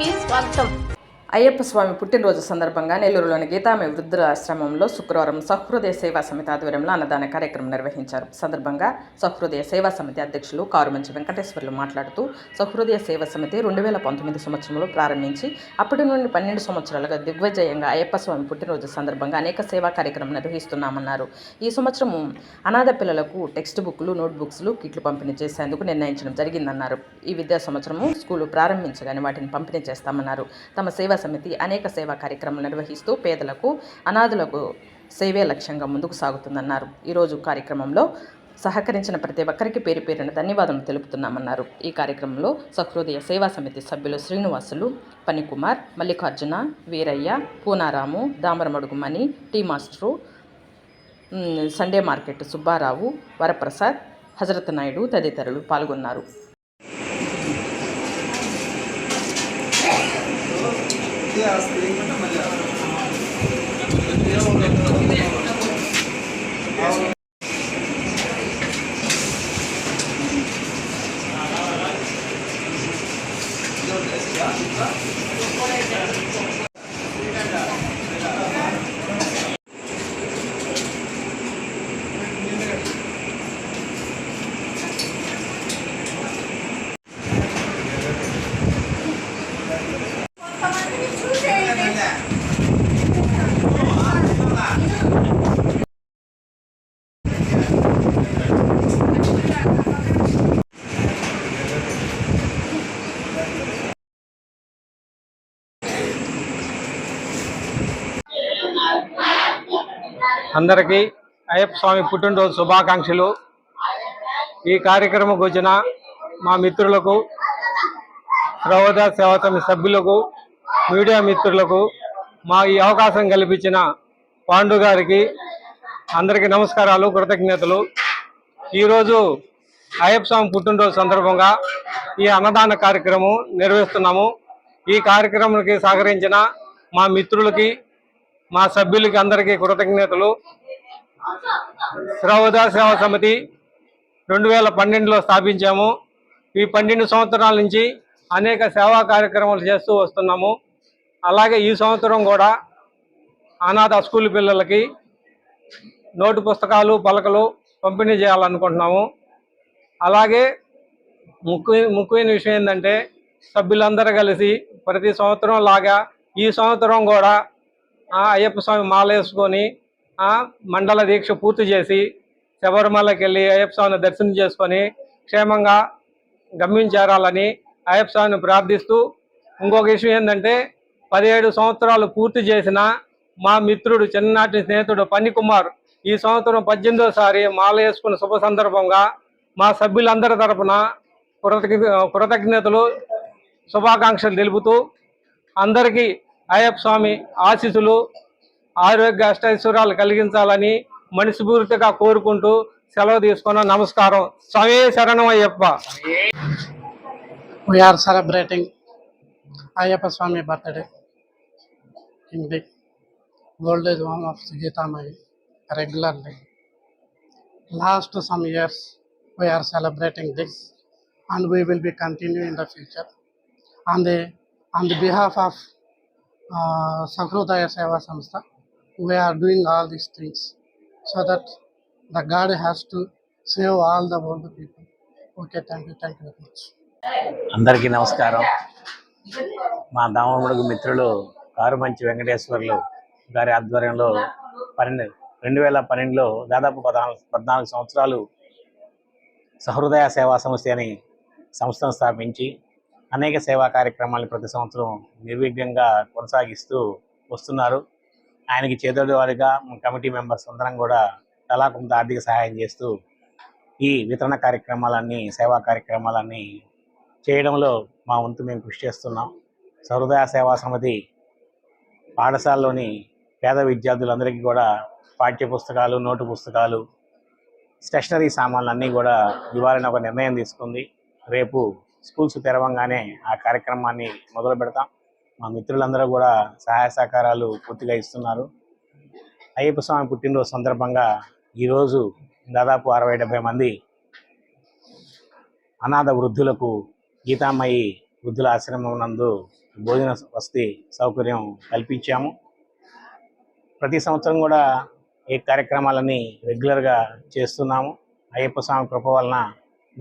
కి స్వాగతం అయ్యప్ప స్వామి పుట్టినరోజు సందర్భంగా నెల్లూరులోని గీతామి వృద్ధుల ఆశ్రమంలో శుక్రవారం సహృదయ సేవా సమితి ఆధ్వర్యంలో అన్నదాన కార్యక్రమం నిర్వహించారు. సందర్భంగా సహృదయ సేవా సమితి అధ్యక్షులు కారుమంచి వెంకటేశ్వర్లు మాట్లాడుతూ సహృదయ సేవా సమితి రెండు వేల పంతొమ్మిది సంవత్సరంలో ప్రారంభించి అప్పటి నుండి పన్నెండు సంవత్సరాలుగా దిగ్విజయంగా అయ్యప్ప స్వామి పుట్టినరోజు సందర్భంగా అనేక సేవా కార్యక్రమం నిర్వహిస్తున్నామన్నారు. ఈ సంవత్సరం అనాథ పిల్లలకు టెక్స్ట్ బుక్లు నోట్ బుక్స్లు కిట్లు పంపిణీ చేసేందుకు నిర్ణయించడం జరిగిందన్నారు. ఈ విద్యా సంవత్సరము స్కూలు ప్రారంభించగానే వాటిని పంపిణీ చేస్తామన్నారు. తమ సేవా సమితి అనేక సేవా కార్యక్రమాలు నిర్వహిస్తూ పేదలకు అనాథులకు సేవే లక్ష్యంగా ముందుకు సాగుతుందన్నారు. ఈరోజు కార్యక్రమంలో సహకరించిన ప్రతి ఒక్కరికి పేరు పేరున ధన్యవాదాలు తెలుపుతున్నామన్నారు. ఈ కార్యక్రమంలో సహృదయ సేవా సమితి సభ్యులు Srinivasulu Panikumar Mallikarjuna Veeraiah Poonaramu Damaramadugu Mani tea master Sunday market Subbarao Varaprasad Hazrat Naidu తదితరులు పాల్గొన్నారు. के आस्ते में ना मज़ा आता है అందరికీ అయ్యప్ప స్వామి పుట్టినరోజు శుభాకాంక్షలు. ఈ కార్యక్రమంకి వచ్చిన మా మిత్రులకు ప్రవోద సేవా సమితి సభ్యులకు మీడియా మిత్రులకు మా ఈ అవకాశం కల్పించిన పాండు గారికి అందరికీ నమస్కారాలు కృతజ్ఞతలు. ఈరోజు అయ్యప్ప స్వామి పుట్టినరోజు సందర్భంగా ఈ అన్నదాన కార్యక్రమం నిర్వహిస్తున్నాము. ఈ కార్యక్రమానికి సహకరించిన మా మిత్రులకి మా సభ్యులకి అందరికీ కృతజ్ఞతలు. శ్రవద సేవా సమితి రెండు వేల పన్నెండులో స్థాపించాము. ఈ పన్నెండు సంవత్సరాల నుంచి అనేక సేవా కార్యక్రమాలు చేస్తూ వస్తున్నాము. అలాగే ఈ సంవత్సరం కూడా అనాథ స్కూల్ పిల్లలకి నోటు పుస్తకాలు పలకలు పంపిణీ చేయాలనుకుంటున్నాము. అలాగే ముఖ్య ముఖ్యమైన విషయం ఏంటంటే సభ్యులందరూ కలిసి ప్రతి సంవత్సరం లాగా ఈ సంవత్సరం కూడా అయ్యప్ప స్వామి మాల వేసుకొని ఆ, మండల దీక్ష పూర్తి చేసి శబరిమలకి వెళ్ళి అయ్యప్ప స్వామిని దర్శనం చేసుకొని క్షేమంగా గమ్యం చేరాలని అయ్యప్ప స్వామిని ప్రార్థిస్తూ ఇంకొక విషయం ఏంటంటే పదిహేడు సంవత్సరాలు పూర్తి చేసిన మా మిత్రుడు చిన్ననాటి స్నేహితుడు పన్నికుమార్ ఈ సంవత్సరం పద్దెనిమిదోసారి మాల వేసుకున్న శుభ సందర్భంగా మా సభ్యులందరి తరపున కృతజ్ఞ కృతజ్ఞతలు శుభాకాంక్షలు తెలుపుతూ అందరికీ అయ్యప్ప స్వామి ఆశీసులు ఆరోగ్య అష్టైశ్వర్యాలు కలిగించాలని మనస్ఫూర్తిగా కోరుకుంటూ సెలవు తీసుకున్న నమస్కారం. స్వామి శరణం Ayyappa. We are celebrating Ayyappa Swami birthday in the old age home of సుజీతామయ్య regularly last some years we are celebrating this and we will be continue in the future and on the behalf of Samhrudaya Seva Sanstha. We are doing all these things so that the god has to save all the world people okay thank you thank you much అందరికీ నమస్కారం. మా దామముడుగు మిత్రులు కారుమంచి వెంకటేశ్వర్లు గారి ఆధ్వర్యంలో పన్నెండు రెండు వేల పన్నెండులో దాదాపు పద్నాలుగు పద్నాలుగు సంవత్సరాలు సహృదయ సేవా సంస్థ అని సంస్థను స్థాపించి అనేక సేవా కార్యక్రమాలు ప్రతి సంవత్సరం నిర్విఘ్నంగా కొనసాగిస్తూ వస్తున్నారు. ఆయనకి చేదోడు వారిగా కమిటీ మెంబర్స్ అందరం కూడా తలా కొంత ఆర్థిక సహాయం చేస్తూ ఈ వితరణ కార్యక్రమాలన్నీ సేవా కార్యక్రమాలన్నీ చేయడంలో మా వంతు మేము కృషి చేస్తున్నాం. సహృదయ సేవా సమితి పాఠశాలలోని పేద విద్యార్థులందరికీ కూడా పాఠ్య పుస్తకాలు నోటు పుస్తకాలు స్టేషనరీ సామాన్లు అన్నీ కూడా ఇవ్వాలని ఒక నిర్ణయం తీసుకుంది. రేపు స్కూల్స్ తెరవంగానే ఆ కార్యక్రమాన్ని మొదలు పెడతాం. మా మిత్రులందరూ కూడా సహాయ సహకారాలు పూర్తిగా ఇస్తున్నారు. అయ్యప్ప స్వామి పుట్టినరోజు సందర్భంగా ఈరోజు దాదాపు అరవై డెబ్బై మంది అనాథ వృద్ధులకు గీతామయి వృద్ధుల ఆశ్రమం నందు భోజన వసతి సౌకర్యం కల్పించాము. ప్రతి సంవత్సరం కూడా ఈ కార్యక్రమాలని రెగ్యులర్గా చేస్తున్నాము. అయ్యప్ప స్వామి కృప వలన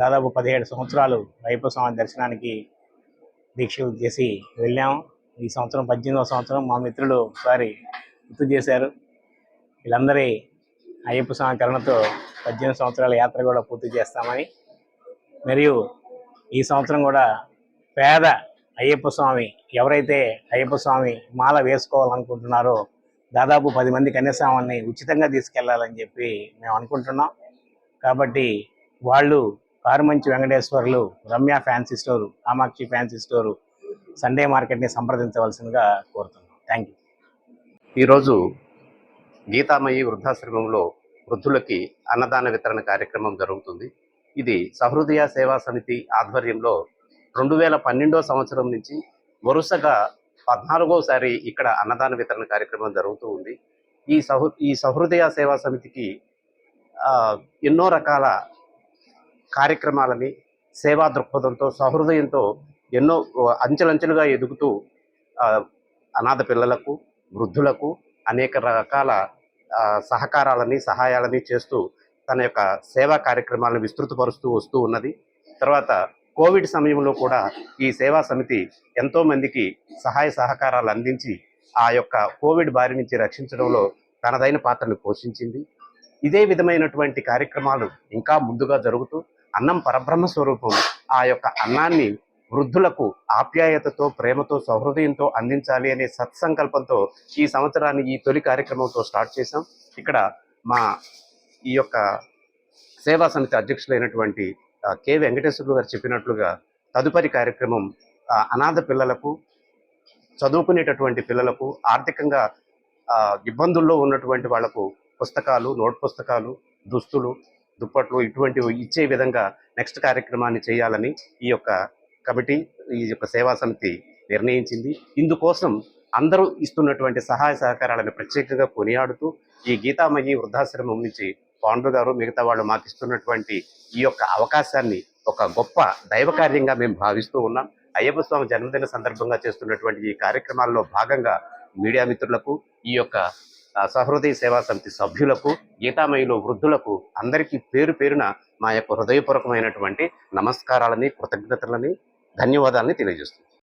దాదాపు పదిహేడు సంవత్సరాలు అయ్యప్ప స్వామి దర్శనానికి దీక్షలు చేసి వెళ్ళాము ఈ సంవత్సరం పద్దెనిమిదవ సంవత్సరం మా మిత్రులు ఒకసారి గుర్తు చేశారు. వీళ్ళందరి అయ్యప్ప స్వామి కరుణతో పద్దెనిమిది సంవత్సరాల యాత్ర కూడా పూర్తి చేస్తామని. మరియు ఈ సంవత్సరం కూడా పేద అయ్యప్ప స్వామి ఎవరైతే అయ్యప్ప స్వామి మాల వేసుకోవాలనుకుంటున్నారో దాదాపు పది మంది కన్యాస్వామిని ఉచితంగా తీసుకెళ్ళాలని చెప్పి మేము అనుకుంటున్నాం. కాబట్టి వాళ్ళు Karumanchi Venkateswarlu Ramya fancy store Kamakshi fancy store Sunday మార్కెట్ని సంప్రదించవలసిందిగా కోరుతున్నాం. థ్యాంక్ యూ ఈరోజు గీతామయి వృద్ధాశ్రమంలో వృద్ధులకి అన్నదాన వితరణ కార్యక్రమం జరుగుతుంది. ఇది సహృదయ సేవా సమితి ఆధ్వర్యంలో రెండు వేల పన్నెండో సంవత్సరం నుంచి వరుసగా పద్నాలుగోసారి ఇక్కడ అన్నదాన వితరణ కార్యక్రమం జరుగుతూ ఉంది. ఈ సహృ ఈ సహృదయ సేవా సమితికి ఎన్నో రకాల కార్యక్రమాలని సేవా దృక్పథంతో సహృదయంతో ఎన్నో అంచెలంచెలుగా ఎదుగుతూ అనాథ పిల్లలకు వృద్ధులకు అనేక రకాల సహకారాలని సహాయాలని చేస్తూ తన యొక్క సేవా కార్యక్రమాలను విస్తృతపరుస్తూ వస్తూ ఉన్నది. తర్వాత కోవిడ్ సమయంలో కూడా ఈ సేవా సమితి ఎంతో మందికి సహాయ సహకారాలు అందించి ఆ యొక్క కోవిడ్ బారి నుంచి రక్షించడంలో తనదైన పాత్రను పోషించింది. ఇదే విధమైనటువంటి కార్యక్రమాలు ఇంకా ముందుగా జరుగుతూ అన్నం పరబ్రహ్మ స్వరూపం. ఆ యొక్క అన్నాన్ని వృద్ధులకు ఆప్యాయతతో ప్రేమతో సౌహృదయంతో అందించాలి అనే సత్సంకల్పంతో ఈ సంవత్సరాన్ని ఈ తొలి కార్యక్రమంతో స్టార్ట్ చేశాం. ఇక్కడ మా ఈ యొక్క సేవా సమితి అధ్యక్షులైనటువంటి కె. వెంకటేశ్వరులు గారు చెప్పినట్లుగా తదుపరి కార్యక్రమం అనాథ పిల్లలకు చదువుకునేటటువంటి పిల్లలకు ఆర్థికంగా ఇబ్బందుల్లో ఉన్నటువంటి వాళ్ళకు పుస్తకాలు నోట్ పుస్తకాలు దుస్తులు దుప్పట్లు ఇటువంటివి ఇచ్చే విధంగా నెక్స్ట్ కార్యక్రమాన్ని చేయాలని ఈ యొక్క కమిటీ ఈ యొక్క సేవా సమితి నిర్ణయించింది. ఇందుకోసం అందరూ ఇస్తున్నటువంటి సహాయ సహకారాలను ప్రత్యేకంగా కొనియాడుతూ ఈ గీతామయ్యి వృద్ధాశ్రమం నుంచి పాండు గారు మిగతా వాళ్ళు మాకు ఇస్తున్నటువంటి ఈ యొక్క అవకాశాన్ని ఒక గొప్ప దైవ కార్యంగా మేము భావిస్తూ ఉన్నాం. అయ్యప్ప స్వామి జన్మదిన సందర్భంగా చేస్తున్నటువంటి ఈ కార్యక్రమాల్లో భాగంగా మీడియా మిత్రులకు ఈ యొక్క సహృదయ సేవా సమితి సభ్యులకు గీతామయులు వృద్ధులకు అందరికీ పేరు పేరున మా యొక్క హృదయపూర్వకమైనటువంటి నమస్కారాలని కృతజ్ఞతలని ధన్యవాదాలని తెలియజేస్తున్నాం.